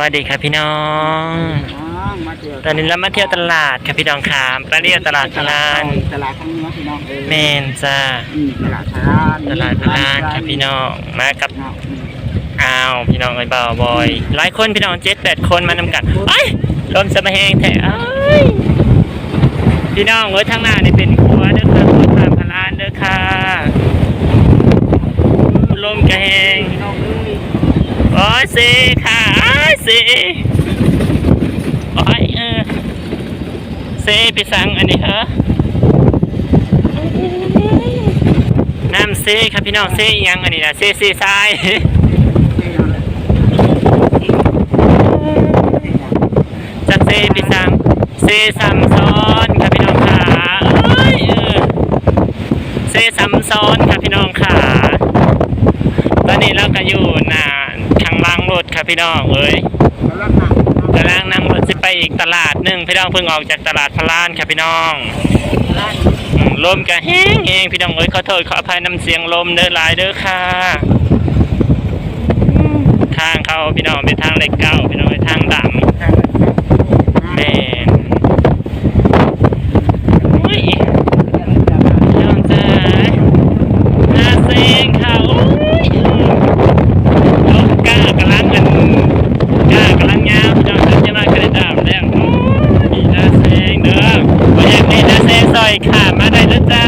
วัสดีครับพี่น้องน้องมาเที่ยวตอนนี้เรามาเที่ยวตลาดครับพี่น้องขามไปเรียกตลาดพลานตลาดทั้งนี้พี่น้องเออเมนจ้าอืมตลาดพลานตลาดพลานครับพี่น้องมากับเนาะอืมอ้าวพี่น้องไอ้บ่าวบอยหลายคนพี่น้องเจ็ดแปดคนมานำกันไอ้ยลมสะมาแหงแท้เอ้ยพี่น้องเอ้ยทางหน้านี่เป็นครัวเด้อค่ะครัวตลาดพลานเด้อค่ะลมกระแหงพี่น้องเอ้ยโอ้ยสิ ค่ะอ้ายสิโอ้ยเออเซไปสั่งอันนี้เหรอน้ำเซครับพี่น้องเซยังอันนี้นะเซเซทรายจากเซไปสั่งเซซัมซ้อนครับพี่น้องขาเอ้ยเออเซซัมซ้อนครับพี่น้องขาตอนนี้เราก็อยู่หน้าทางล่างรถครับพี่น้องเอ้ย ตลาดหนักกำลังนั่งรถสิ ไปอีกตลาดหนึ่งพี่น้องเพิ่งออกจากตลาดพลานครับพี่น้องลาดอืมลมก็แห้งแห้งพี่น้องเอ้ยขอโทษขออภัยน้ำเสียงลมเด้อหลายเด้อค่ะทางเขาพี่น้องเป็นทางเหล็กเก้าพี่น้องเป็นทางดำแม่นอุ้ยพี่น้องจ้าหน้าเซ็งค่ะอุ้ยลมกล้ากำลังกันกล้ากำลังยาวพี่น้องจะจะมากระดามแล้วอุ้ยหน้าเซ็งเด้อบ่อยากได้หน้าเซ็งซอยขามาได้แล้วจ้า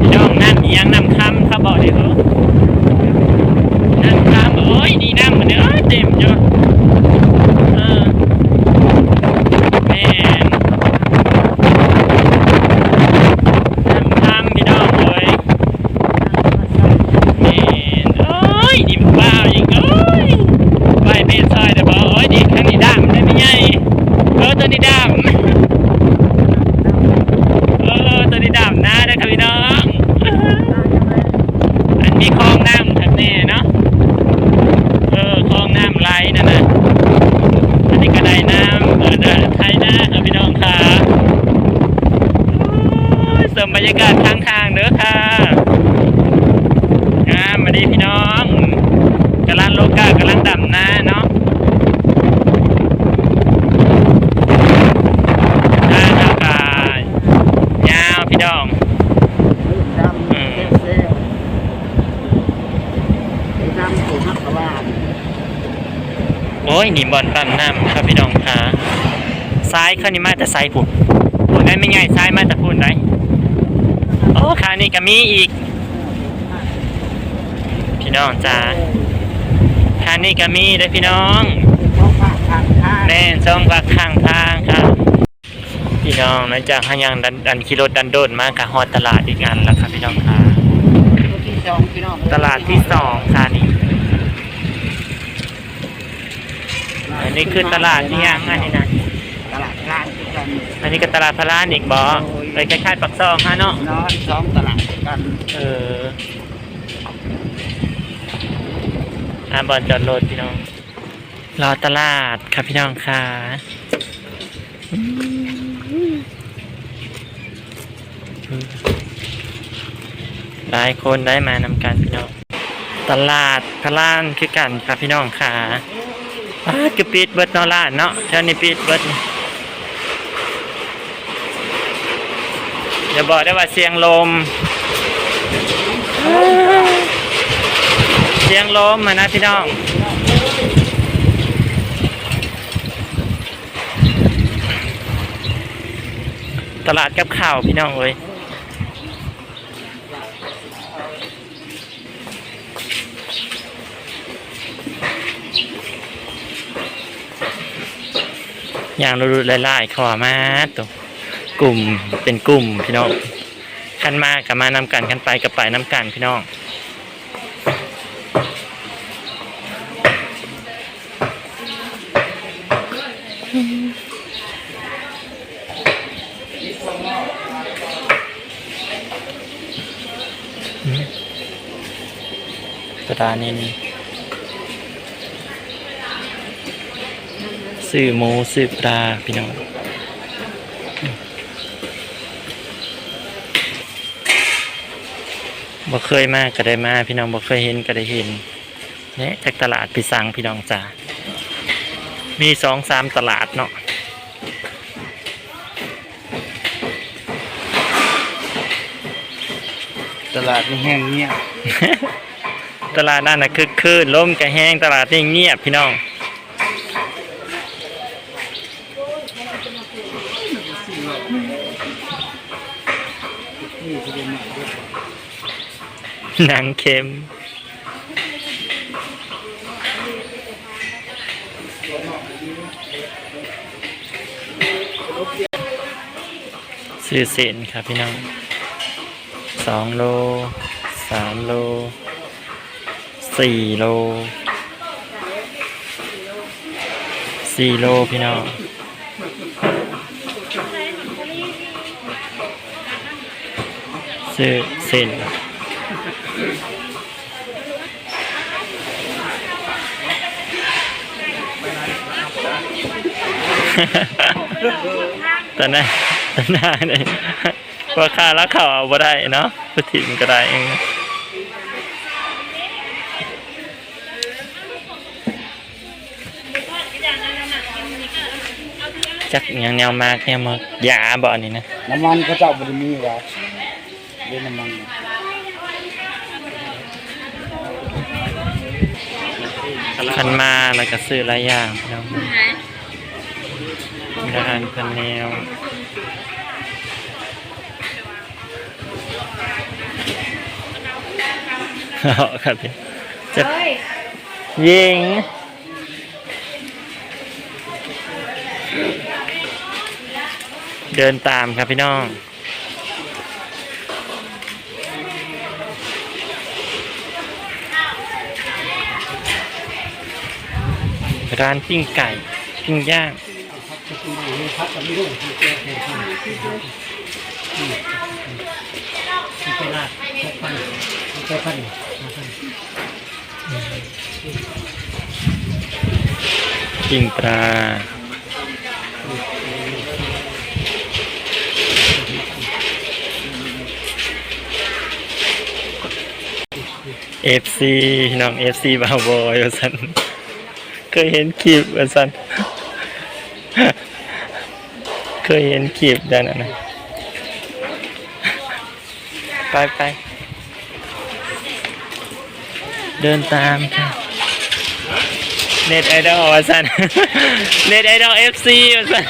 พี่น้องน้ำอีหยังน้ำคำเขาบอกเลยเหรอน้ำคำโอ้ยนี่น้ำมันเนื้อเต็มจ้ะเออแม่นน้ำคำพี่น้องเอ้ยแม่นโอ้ยดิมว้าวยิงโอ้ยไปเป็นซอยเดี๋ยวบอกโอ้ยดีข้างนี้ดำได้ไหมไงเออตัวนี้ดำ เออตัวนี้ดำหน้าด้วยครับพี่น้อง อันมีคลองน้ำครับนี่เนาะ เออคลองน้ำไหลนั่นนะอันนี้ก็ได้น้ำเออเดินไทยนะครับพี่น้องค่ะโอ้ยเสริมบรรยากาศข้างๆเด้อค่ะงามมาดีพี่น้องกำลังโลกากำลังดำหน้าเนาะทางอากาศยาวพี่น้อง ดำเซลล์เซลล์ดำถูกมักกะว่า โอ้ย นี่บอลปั๊มน้ำครับพี่น้องค่ะซ้ายเข้านี่มาแต่ซ้ายผุดผุดนั้ไม่ไงซ้ายมาแต่พุ่นไหนโอ้ขานี่ก็มีอีก พี่น้องจ้าขานี่ก็มีเด้อพี่น้องแน่นช่องพักข้างทางครับพี่น้องหลังจากหายังดันดันขี่รถดันโดนมากกับฮอดตลาดอีกอันแล้วครับพี่น้องค่ะตัวที่สองพี่น้องตลาดที่สองค่ะนี่ อันนี้คือตลาดนี่ยังอันนี้นะตลาดกลางที่กันอันนี้ก็ตลาดพลานอีกบอไปคล้ายๆปักซองฮะเนาะนอนสองตลาดกันเอออาบอลจอดรถพี่น้องรอตลาดครับพี่น้องค่ะหลายคนได้มานำกันพี่น้อง ตลาดพลานคือกันครับพี่น้องค่ะ อ้าคือปิดเบิดนอลาเนาะเท่านี้ปิดเบิดอย่าบอกได้ว่าเสียงลม เสียงลมมานะพี่น้องตลาดกับข่าวพี่น้องเอ้ย อย่างรุดๆไล่ๆเข้ามาตัวกลุ่มเป็นกลุ่มพี่น้องขันมากกับมานำกันขันไปกับไปน้ำกันพี่น้องตรานิน ซื้อหมูซื้อปลาพี่น้องบ่เคยมาก็ได้มาพี่น้องบ่เคยเห็นก็ได้เห็นเนี่ยจากตลาดพิสังพี่น้องจ้ามีสองสามตลาดเนาะตลาดนี่แห้งเงียบ ตลาดนั่นน่ะคือคลื่นลมกระแห้งตลาดนี่เงียบพี่น้อง นี่จะเป็นหมาด้วย หนังเค็ม ซื้อเส้นครับพี่น้องสองโลสามโลสี่โลสี่โลพี่น้องซื้อเส้ นตอนนั้นตอนหน้าเนี่ยว่าค่าแล้วเขาเอาบ่ได้เนาะพุทิมก็ได้เองจักยังแนวมากเนี่ยมากยาบ่อนนี้นะ น้ำมันเขาเจ้าบริมีว้เรื่องน้ำมัน คันมาแล้วก็ซื้อหลายอย่างพี่น้องมีอาหารพันแนวเอาครับพี่จะยิงเดินตามครับพี่น้อง ร้านปิ้งไก่ปิ้งย่างปิ้งปลาเอฟซีน้องเอฟซีบาวบอยสัน เคยเห็นคลิปว่าสันเคยเห็นคลิปด้านนั้นไปไปเดินตามค่ะเน็ตไอดอลว่าสันเน็ตไอดอลเอฟซีว่าสัน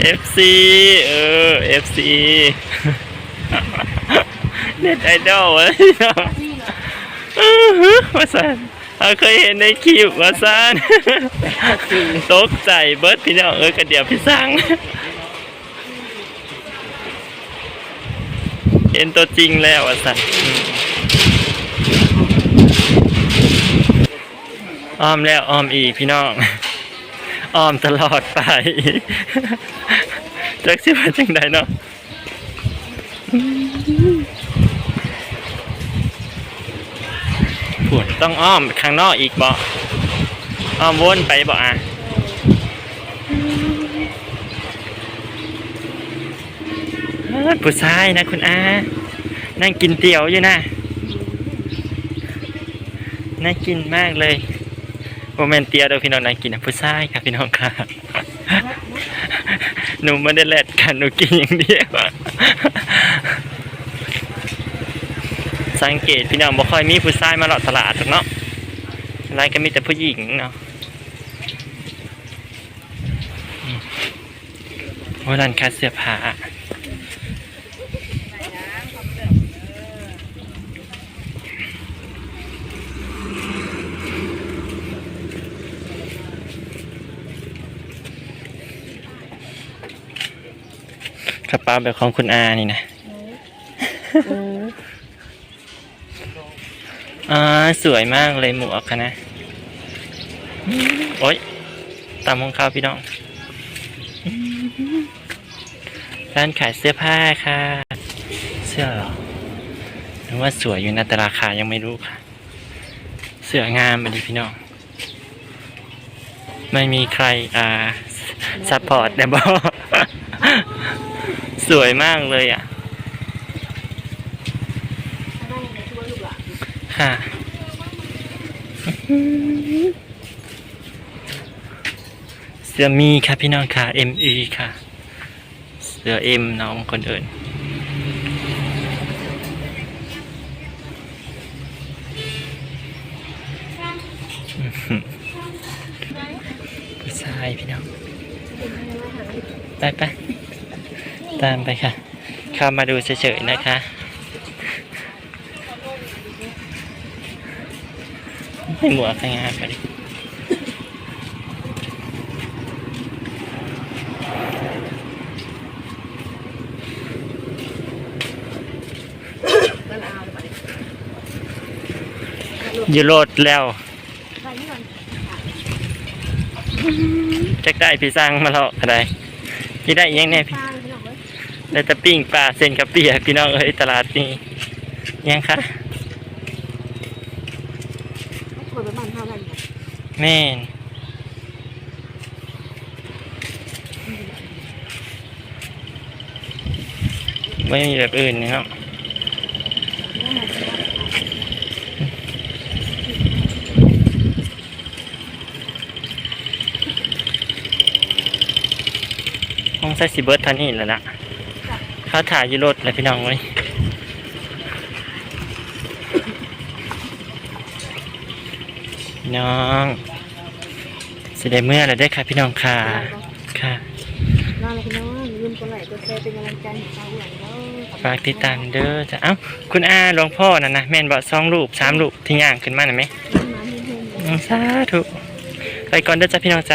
เอฟซีเออเอฟซีเน็ตไอดอลวะ องอื้อหือว่าสันเอาเคยเห็นในคลิปว่าสันตกใจเบิร์ดพี่น้องเอ้ยกระเดียวพี่สังเห็นตัวจริงแล้วว่าสันอืมอ้อมแล้วอ้อมอีกพี่น้องอ้อมตลอดไปจักสิว่าจังใดเนาะ ผุนต้องอ้อมข้างนอกอีกบ่อ้อมวนไปบ่อะผู้ชายนะคุณอา นั่งกินเตี๋ยวอยู่นะน่ากินมากเลยโมเมนเตียวเดี๋ยวพี่น้องนั่งกินนะผู้ชายค่ะพี่น้องค่ะ หนูไม่ได้แลดกันหนูกินอย่างเดียว สังเกตพี่น้องบ่ค่อยมีผู้ชายมาหลอดตลาดเนาะอะไรก็มีแต่ผู้หญิงเนาะอืมโอ้ร้านค้าเสื้อผ้ากระเป๋าแบบของคุณอานี่นะ อ่าสวยมากเลยหมวกค่ะนะ โอ๊ยตามของเขาวพี่น้อง ร้านขายเสื้อผ้าค่ะ เสื้อหรอหรือว่าสวยอยู่นะแต่ราคายังไม่รู้ค่ะ เสื้องามมาดีพี่น้อง ไม่มีใครอ่าซัพพอร์ตแต่บอสวยมากเลยอะ ค่ะเสือมีค่ะพี่น้องค่ะ ME ค่ะ เสือ M น้องคนอื่นผู้ชายพี่น้อง ไปไปตามไปค่ะ เข้ามาดูเฉยๆนะคะ ให้หมวข้างงานไปดิอยู่โลดแล้วจะได้พี่สร้างมาแล้วอะไรพี่ได้ยังเนี่พี่ได้ตะปิ้งปลาเส้นกับเปียพี่น้องเอ้ยตลาดนี้ยังคะ เปิดเป็นมันเท่าไหร่ แม่นไม่มีแบบอื่นนะครับห้องใส่สีเบิร์ดทันนี่แหล้วนะเขาถ่ายยูรถเลยพี่น้องไว้ยน้อง สิได้เมื่อแล้วได้อค่ะพี่น้องค่ะค่ะน่ารักน้องลืมกดไลค์กดแชร์เป็นกำลังใจให้เราหลังแล้วฝากติดตามเด้อจ้ะเอ้าคุณอาหลวงพ่อน่ะนะแม่นบอกสองลูกสามลูกที่ย่างขึ้นมาหน่อยไหมมาเฮงๆ อืมสาธุไปก่อนเด้อจ้ะพี่น้องจ้ะ